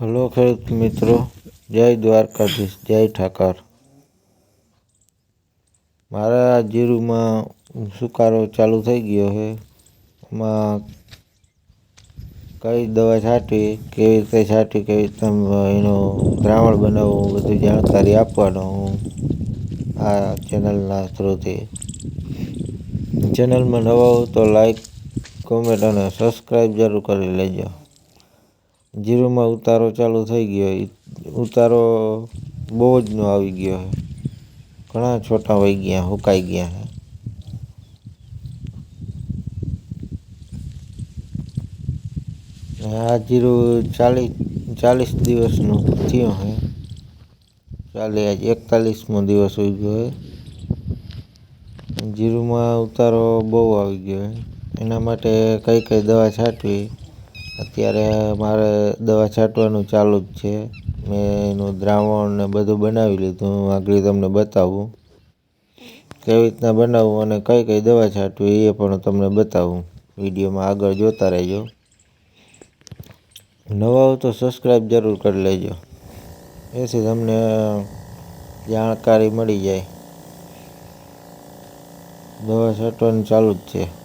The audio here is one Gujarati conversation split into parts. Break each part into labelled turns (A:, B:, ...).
A: હલો ખેડૂત મિત્રો, જય દ્વારકાધીશ, જય ઠાકર. મારા જીરુમાં સુકારો ચાલુ થઈ ગયો છે. એમાં કઈ દવા છાંટવી કેવી રીતે છાંટવી કેવી રીતે એનું દ્રાવણ બનાવવું બધી જાણકારી આપવાનો હું આ ચેનલના થ્રુથી. ચેનલમાં નવા હો તો લાઈક, કોમેન્ટ અને સબસ્ક્રાઈબ જરૂર કરી લેજો. જીરુમાં ઉતારો ચાલુ થઈ ગયો ઉતારો બહુ જ નો આવી ગયો છે ઘણા છોટા વહી ગયા, હુકાઈ ગયા છે આ જીરું ચાલીસ ચાલીસ દિવસનું થયું હે. ચાલી આજ એકતાલીસમો દિવસ હોઈ ગયો હોય જીરુમાં ઉતારો બહુ આવી ગયો એના માટે કઈ કઈ દવા છાંટવી? અત્યારે મારે દવા છાંટવાનું ચાલુ જ છે. મેં એનું દ્રાવણ ને બધું બનાવી લીધું. હું આગળ તમને બતાવું. કેવી રીતના બનાવવું અને કઈ કઈ દવા છાંટવી એ પણ તમને બતાવું. વિડીયોમાં આગળ જોતા રહેજો. નવા હો તો સબસ્ક્રાઈબ જરૂર કરી લેજો. એથી તમને જાણકારી મળી જાય. દવા છાંટવાનું ચાલુ જ છે.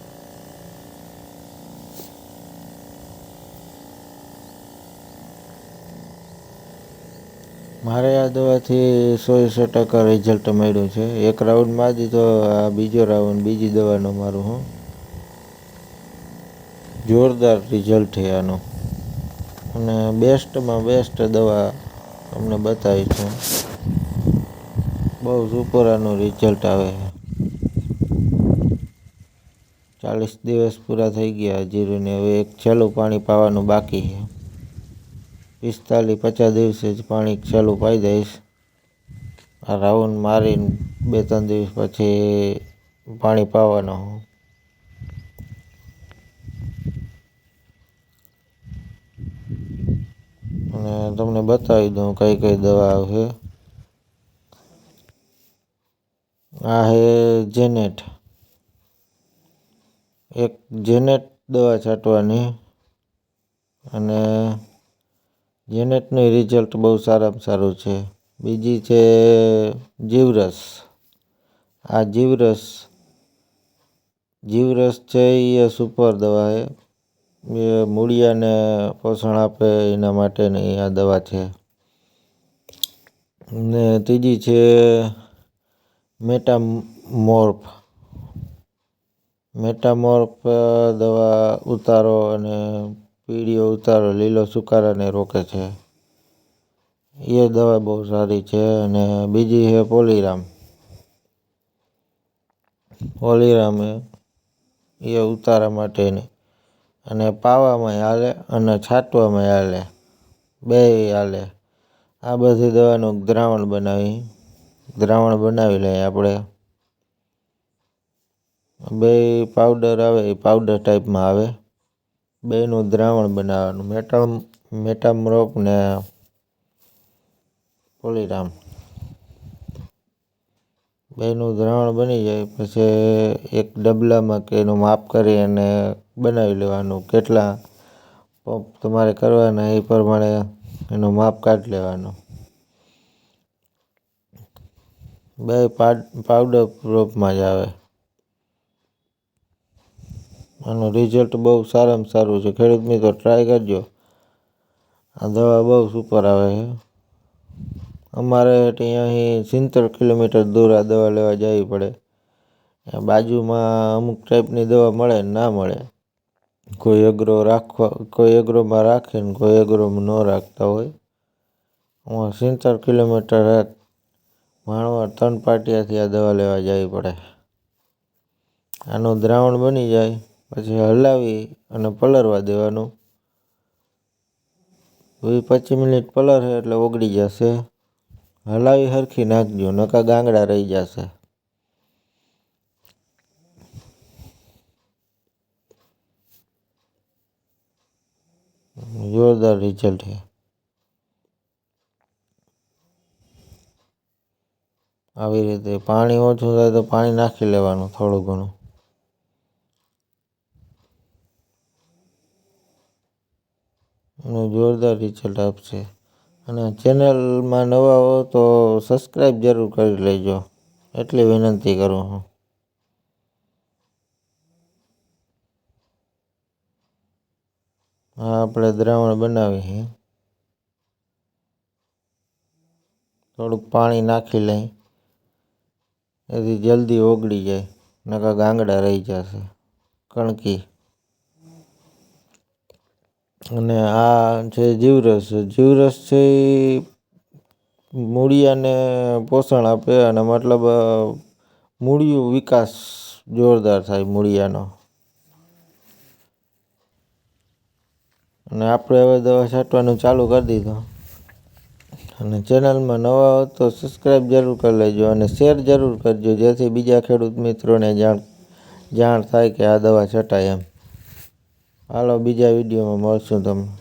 A: મારે આ દવાથી સો સો ટકા રિઝલ્ટ મળ્યું છે. એક રાઉન્ડમાં જ તો આ બીજો રાઉન્ડ બીજી દવાનો મારું, હું. જોરદાર રિઝલ્ટ છે આનું. અને બેસ્ટમાં બેસ્ટ દવા તમને બતાવી છે. બહુ સુપર આનું રિઝલ્ટ આવે. છે ચાલીસ દિવસ પૂરા થઈ ગયા જીરુને. હવે એક છેલ્લું પાણી પાવાનું બાકી છે. પિસ્તાલીસ પચાસ દિવસે જ પાણી ચાલુ પાઈ દઈશ. આ રાઉન્ડ મારીને બે ત્રણ દિવસ પછી પાણી પાવાનો અને તમને બતાવી દઉં કઈ કઈ દવા આવશે આ છે જેનેટ એક જેનેટ દવા છાંટવાની. અને જેનેટનું રિઝલ્ટ બહુ સારામાં સારું છે. બીજી છે જીવરસ. આ જીવરસ જીવરસ છે એ સુપર દવા એ મૂળિયાને પોષણ આપે એના માટેની આ દવા છે. ને ત્રીજી છે મેટામોર્ફ મેટામોર્ફ દવા ઉતારો અને પીળીઓ ઉતારો, લીલો સુકારાને રોકે છે. એ દવા બહુ સારી છે અને બીજી છે પોલીરામ. પોલીરામ એ ઉતારા માટેની અને પાવામાં હાલે અને છાંટવામાં હાલે, બે હાલે. આ બધી દવાનું દ્રાવણ બનાવી દ્રાવણ બનાવી લઈએ આપણે. બે પાવડર આવે, એ પાવડર ટાઈપમાં આવે. બેનું દ્રાવણ બનાવવાનું. મેટામ મેટામ્રોપ ને પોલીરામ. બેનું દ્રાવણ બની જાય પછી એક ડબલામાં કે એનું માપ કરી અને બનાવી લેવાનું. કેટલા પંપ તમારે કરવાના એ પ્રમાણે એનું માપ કાઢી લેવાનું. બે પાવડર પ્રોપમાં જ આવે. આનું રિઝલ્ટ બહુ સારામાં સારું છે. ખેડૂત મિત્રો ટ્રાય કરજો. આ દવા બહુ સુપર આવે છે. અમારે અહીંયાથી સિત્તેર કિલોમીટર દૂર આ દવા લેવા જવી પડે. બાજુમાં અમુક ટાઈપની દવા મળે ના મળે. કોઈ એગ્રો રાખવા, કોઈ એગ્રોમાં રાખે ને કોઈ એગ્રોમાં ન રાખતા હોય. હું સિત્તેર કિલોમીટર માણવા ત્રણ પાટિયાથી આ દવા લેવા જવી પડે. આનું દ્રાવણ બની જાય. પછી હલાવી અને પલળવા દેવાનું. વીસ પચીસ મિનિટ પલળે એટલે ઓગળી જશે. હલાવી સરખી નાખજો, નકા ગાંગડા રહી જશે. જોરદાર રિઝલ્ટ છે આવી રીતે પાણી ઓછું થાય તો પાણી નાખી લેવાનું થોડું ઘણું. અને જોરદાર રિઝલ્ટ આપશે. અને ચેનલમાં નવા હો તો સબસ્ક્રાઈબ જરૂર કરી લેજો. એટલી વિનંતી કરું હું. હા આપણે દ્રાવણ બનાવી છે થોડુંક પાણી નાખી લઈ. એથી જલ્દી ઓગળી જાય. નકા ગાંગડા રહી જશે. કણકી. અને આ છે જીવરસ જીવરસ છે એ મૂળિયાને પોષણ આપે અને મતલબ મૂળિયું વિકાસ જોરદાર થાય મૂળિયાનો. અને આપણે હવે દવા છાંટવાનું ચાલુ કરી દીધું. અને ચેનલમાં નવા હો તો સબસ્ક્રાઈબ જરૂર કરી લેજો અને શેર જરૂર કરજો, જેથી બીજા ખેડૂત મિત્રોને જાણ જાણ થાય કે આ દવા છટાય એમ. હાલો બીજા વિડીયોમાં મળશું તમને.